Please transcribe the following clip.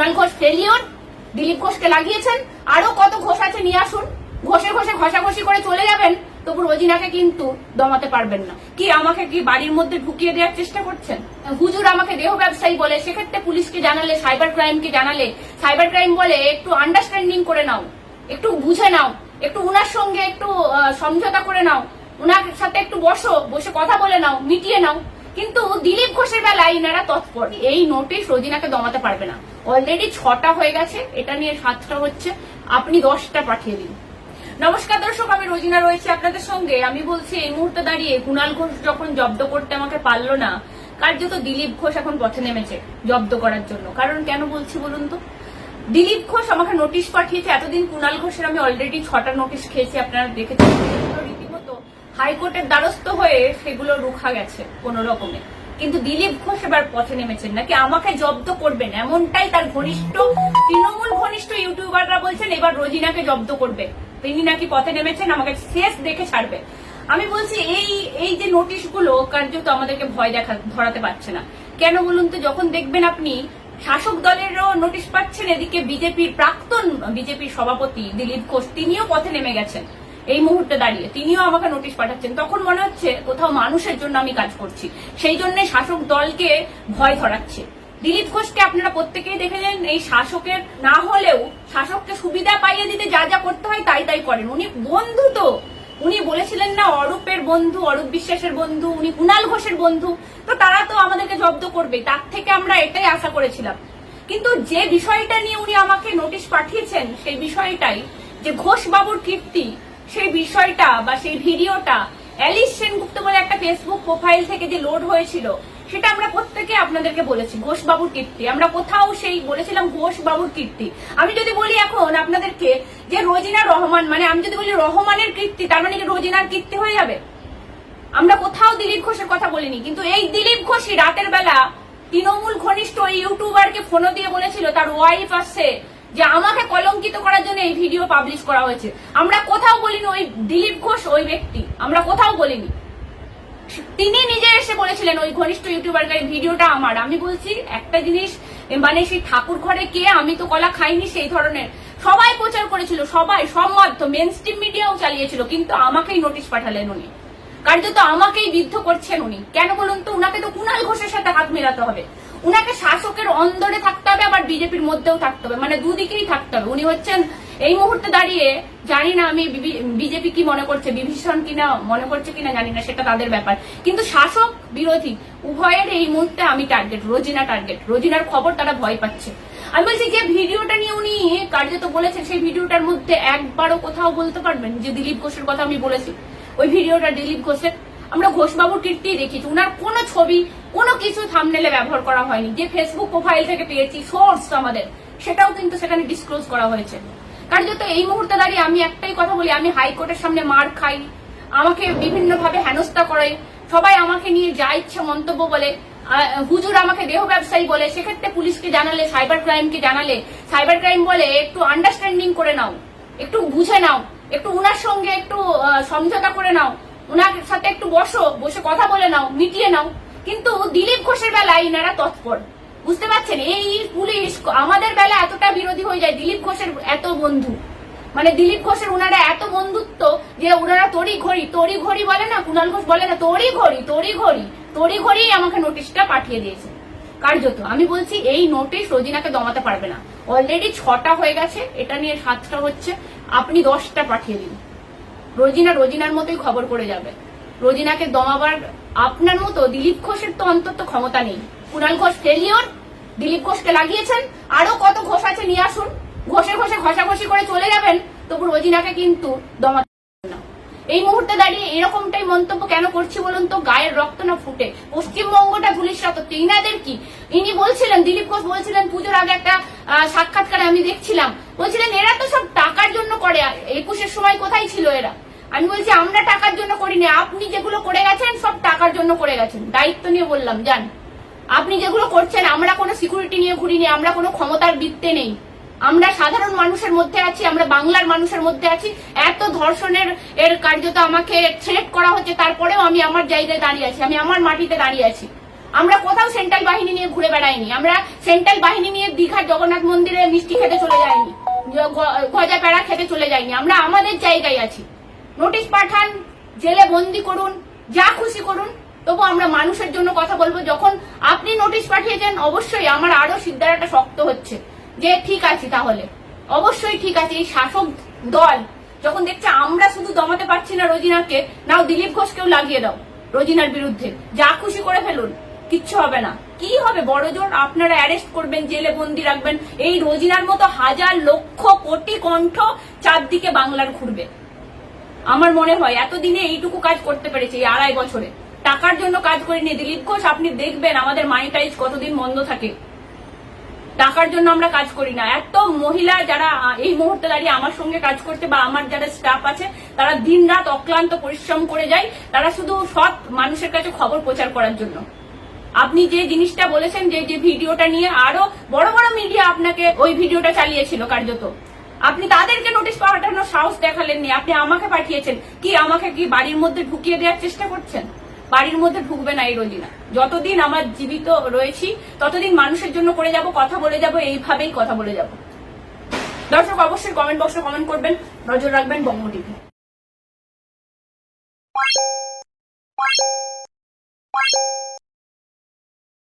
Kunal Ghosh failure Dilip ঘোষকে লাগিয়েছেন। আরও কত ঘোষ আছে, নিয়ে আসুন। ঘষে ঘষে ঘষাঘষি করে চলে যাবেন, তবু রোজিনাকে কিন্তু দমাতে পারবেন না। কি আমাকে কি বাড়ির মধ্যে ঢুকিয়ে দেওয়ার চেষ্টা করছেন? হুজুর আমাকে দেহ ব্যবসায়ী বলে, সেক্ষেত্রে পুলিশকে জানালে সাইবার ক্রাইমকে জানালে। সাইবার ক্রাইম বলে, একটু আন্ডারস্ট্যান্ডিং করে নাও, একটু বুঝে নাও, একটু উনার সঙ্গে একটু সমঝোতা করে নাও। উনার সাথে একটু বসো, বসে কথা বলে নাও, মিটিয়ে নাও। কিন্তু দিলীপ ঘোষের বেলায় ইনারা তৎপর। এই নোটিশ রোজিনাকে দমাতে পারবে না। অলরেডি ছটা হয়ে গেছে, এটা নিয়ে সাতটা হচ্ছে। আপনি দশটা পাঠিয়ে দিন। নমস্কার দর্শক, আমি রোজিনা রয়েছি আপনাদের সঙ্গে। আমি বলছি, এই মুহূর্তে দাঁড়িয়ে কুণাল ঘোষ যখন জব্দ করতে আমাকে পারল না, কার্যত দিলীপ ঘোষ এখন পথে নেমেছে জব্দ করার জন্য। কারণ কেন বলছি বলুন তো? দিলীপ ঘোষ আমাকে নোটিশ পাঠিয়েছে। এতদিন কুণাল ঘোষের আমি অলরেডি ছটা নোটিশ খেয়েছি, আপনারা দেখেছেন। হাইকোর্টের দ্বারস্থ হয়ে সেগুলো রুখা গেছে কোন রকমে। কিন্তু দিলীপ ঘোষ এবার পথে নেমেছেন নাকি? আমাকে জব্দ করবেন, এমনটাই তার ঘনিষ্ঠ, তৃণমূল ঘনিষ্ঠ ইউটিউবাররা বলছেন, এবার রোজিনাকে জব্দ করবে। তিনি নাকি পথে নেমেছেন, আমাকে শেষ দেখে ছাড়বে। আমি বলছি, এই এই যে নোটিশগুলো, কার্যত আমাদেরকে ভয় দেখা, ধরাতে পারছে না। কেন বলুন তো, যখন দেখবেন আপনি শাসক দলেরও নোটিশ পাচ্ছেন, এদিকে বিজেপির প্রাক্তন, বিজেপির সভাপতি দিলীপ ঘোষ, তিনিও পথে নেমে গেছেন। এই মুহূর্তে দাঁড়িয়ে। তিনিও আমাকে নোটিশ পাঠাচ্ছেন। তখন মনে হচ্ছে কোথাও মানুষের জন্য আমি কাজ করছি। সেই জন্য শাসক দলকে ভয় ধরাচ্ছে। দিলীপ ঘোষকে আপনারা প্রত্যেকেই দেখেছেন, এই শাসকের না হলেও শাসককে সুবিধা পাইয়ে দিতে যা যা করতে হয় তাই তাই করেন। উনি বন্ধু তো। উনি বলেছিলেন না, অরূপের বন্ধু, অরূপ বিশ্বাসের বন্ধু, উনি কুণাল ঘোষের বন্ধু। তো তারা তো আমাদেরকে জব্দ করবে। তার থেকে আমরা এটাই আশা করেছিলাম। কিন্তু যে বিষয়টা নিয়ে উনি আমাকে নোটিশ পাঠিয়েছেন, সেই বিষয়টাই যে ঘোষ বাবুর কীর্তি সেই বিষয়টা বা সেই ভিডিওটা অ্যালিস সেনগুপ্ত বলে একটা ফেসবুক প্রোফাইল থেকে যে লোড হয়েছিল, সেটা আমরা প্রত্যেকে আপনাদেরকে বলেছি ঘোষ বাবুর কীর্তি। আমরা কোথাও সেই বলেছিলাম ঘোষ বাবুর কীর্তি। আমি যদি বলি এখন আপনাদেরকে যে রোজিনা রহমান মানে আমি যদি বলি রহমানের কীর্তি, তার মানে কি রোজিনার কীর্তি হয়ে যাবে? আমরা কোথাও দিলীপ ঘোষের কথা বলিনি, কিন্তু এই দিলীপ ঘোষই রাতের বেলা তৃণমূল ঘনিষ্ঠ ইউটিউবারকে ফোন দিয়ে বলেছিল, তার ওয়াইফ আসছে যে আমাকে কলঙ্কিত করার জন্য এই ভিডিও পাবলিশ করা হয়েছে। আমরা কোথাও বলিনি ওই দিলীপ ঘোষ ওই ব্যক্তি। আমরা কোথাও বলিনি। তিনি নিজে এসে বলেছিলেন, ওই ঘনিষ্ঠ ইউটিউবারকে এই ভিডিওটা আমার। আমি বলছি, একটা জিনিস মানে সেই ঠাকুর ঘরে কে? আমি তো কলা খাইনি সেই ধরনের। সবাই প্রচার করেছিল, সবাই, সব মাধ্যম মেন স্ট্রিম মিডিয়াও চালিয়েছিল, কিন্তু আমাকেই নোটিশ পাঠালেন উনি। কার্যত আমাকেই বিদ্ধ করছেন উনি। কেন বলুন তো? উনাকে তো কুণাল ঘোষের সাথে হাত মেলাতে হবে। উনাকে শাসকের অন্দরে থাকতে হবে, আবার বিজেপির মধ্যেও থাকতে হবে। মানে দুদিকেই থাকতে হবে। উনি হচ্ছেন, এই মুহূর্তে দাঁড়িয়ে জানি না আমি বিজেপি কি মনে করছে, বিভীষণ কিনা, মনে করছে কিনা জানি না, সেটা তাদের ব্যাপার। কিন্তু শাসক বিরোধী, উভয়ের এই মুহূর্তে আমি টার্গেট রোজিনা টার্গেট রোজিনার খবর তারা ভয় পাচ্ছে। আমি বলছি, যে ভিডিওটা নিয়ে উনি কার্যত বলেছেন, সেই ভিডিওটার মধ্যে একবারও কোথাও বলতে পারবেন? যে দিলীপ ঘোষের কথা আমি বলেছি, ওই ভিডিওটা দিলীপ ঘোষের আমরা ঘোষবাবু কীর্তি দেখেছি উনার কোনো ছবি, কোনো কিছু থামনেলে ব্যবহার করা হয়নি। যে ফেসবুক প্রোফাইল থেকে পেয়েছি সোর্স আমাদের, সেটাও কিন্তু সেখানে ডিসক্লোজ করা হয়েছে। কার্যত এই মুহূর্তে দাঁড়িয়ে আমি একটাই কথা বলি, আমি হাইকোর্টের সামনে মার খাই, আমাকে বিভিন্ন ভাবে হেনস্থা করে, সবাই আমাকে নিয়ে যা ইচ্ছে মন্তব্য বলে হুজুর আমাকে দেহ ব্যবসায়ী বলে, সেক্ষেত্রে পুলিশকে জানালে সাইবার ক্রাইমকে জানালে সাইবার ক্রাইম বলে একটু আন্ডারস্ট্যান্ডিং করে নাও, একটু বুঝে নাও, একটু উনার সঙ্গে একটু সমঝোতা করে নাও উনার সাথে একটু বসো, বসে কথা বলে নাও, মিটিয়ে নাও। কিন্তু দিলীপ ঘোষের বেলায় ইনারা তৎপর। বুঝতে পারছেন? এই পুলিশ আমাদের বেলা এতটা বিরোধী হয়ে যায়, দিলীপ ঘোষের এত বন্ধু। মানে দিলীপ ঘোষের উনারা এত বন্ধুত্ব যে উনারা তড়ি ঘড়ি তড়ি ঘড়ি বলে না, কুণাল ঘোষ বলে না তড়ি ঘড়ি তড়ি ঘড়ি তড়ি ঘড়ি আমাকে নোটিশটা পাঠিয়ে দিয়েছে। কার্যত, আমি বলছি এই নোটিশ রোজিনাকে দমাতে পারবে না। অলরেডি ছটা হয়ে গেছে, এটা নিয়ে সাতটা হচ্ছে, আপনি দশটা পাঠিয়ে দিন। রোজিনা রোজিনার মতোই খবর করে যাবে। রোজিনাকে দমাবার আপনার মতো দিলীপ ঘোষের তো অন্তত ক্ষমতা নেই। কুণাল ঘোষ ফেলিওর দিলীপ ঘোষকে লাগিয়েছেন। আরও কত ঘোষ আছে নিয়ে আসুন। ঘষে ঘষে ঘষাঘষি করে চলে যাবেন, তবু রোজিনাকে কিন্তু দমাতে না। এই মুহূর্তে দাঁড়িয়ে এরকমটাই মন্তব্য কেন করছি বলুন তো? গায়ের রক্ত না ফুটে? পশ্চিমবঙ্গটা ধুলিশ্বাত তো ইনাদের কি? ইনি বলছিলেন, দিলীপ ঘোষ বলছিলেন, পুজোর আগে একটা সাক্ষাৎকারে আমি দেখছিলাম বলছিলেন, এরা তো সব টাকার জন্য করে একুশের সময় কোথায় ছিল এরা? আমি বলছি, আমরা টাকার জন্য করিনি, আপনি যেগুলো করে গেছেন, সব টাকার জন্য করে গেছেন। দায়িত্ব নিয়ে বললাম, জান, আপনি যেগুলো করছেন, আমরা কোনো সিকিউরিটি নিয়ে ঘুরিনি, আমরা কোনো ক্ষমতার বৃত্তে নেই। আমরা সাধারণ মানুষের মধ্যে আছি, আমরা বাংলার মানুষের মধ্যে আছি। এত ধর্ষণের এর কার্যত আমাকে থ্রেট করা হচ্ছে, তারপরেও আমি আমার জায়গায় দাঁড়িয়ে আছি, আমি আমার মাটিতে দাঁড়িয়ে আছি। আমরা কোথাও সেন্ট্রাল বাহিনী নিয়ে ঘুরে বেড়াইনি, আমরা সেন্ট্রাল বাহিনী নিয়ে দীঘার জগন্নাথ মন্দিরে মিষ্টি খেতে চলে যাইনি। গজা প্যাড়া খেতে চলে যাইনি আমরা আমাদের জায়গায় আছি। নোটিশ পাঠান, জেলে বন্দি করুন, যা খুশি করুন, তবু আমরা মানুষের জন্য কথা বলব। যখন আপনি নোটিশ পাঠিয়েছেন, অবশ্যই আমার আরও সিদ্ধারাটা শক্ত হচ্ছে। যে ঠিক আছে তাহলে। অবশ্যই ঠিক আছে, এই শাসক দল। যখন দেখছে আমরা শুধু দমাতে পারছি না রোজিনাকে, নাও দিলীপ ঘোষকেও লাগিয়ে দাও রোজিনার বিরুদ্ধে। যা খুশি করে ফেলুন। কিচ্ছু হবে না। কি হবে বড়জন আপনারা অ্যারেস্ট করবেন, জেলে বন্দি রাখবেন। এই রোজিনার মতো হাজার লক্ষ কোটি কণ্ঠ চারদিকে বাংলার ঘুরবে। আমার মনে হয় এতদিনে এইটুকু কাজ করতে পেরেছে, এই আড়াই বছরে। টাকার জন্য কাজ করিনি। দিলীপ ঘোষ, আপনি দেখবেন আমাদের মানিটাইজ কতদিন বন্ধ থাকে। টাকার জন্য আমরা কাজ করি না। এত মহিলা যারা এই মুহূর্তে দাঁড়িয়ে আমার সঙ্গে কাজ করছে বা আমার যারা স্টাফ আছে, তারা দিনরাত অক্লান্ত পরিশ্রম করে যায়। তারা শুধু সৎ মানুষের কাছে খবর প্রচার করার জন্য। আপনি যে জিনিসটা বলেছেন যে যে ভিডিওটা নিয়ে আরও বড় বড় মিডিয়া আপনাকে ওই ভিডিওটা চালিয়েছিল কার্যত। আপনি তাদেরকে নোটিশ পাঠানোর সাহস দেখালেননি, আপনি আমাকে পাঠিয়েছেন। কি আমাকে কি বাড়ির মধ্যে ঢুকিয়ে দেওয়ার চেষ্টা করছেন? বাড়ির মধ্যে ঢুকবে না এই রোজিনা। যতদিন আমার জীবিত রয়েছি, ততদিন মানুষের জন্য করে যাব, কথা বলে যাব, এইভাবেই কথা বলে যাব। দর্শক, অবশ্যই কমেন্ট বক্সে কমেন্ট করবেন, নজর রাখবেন বঙ্গ টিভি।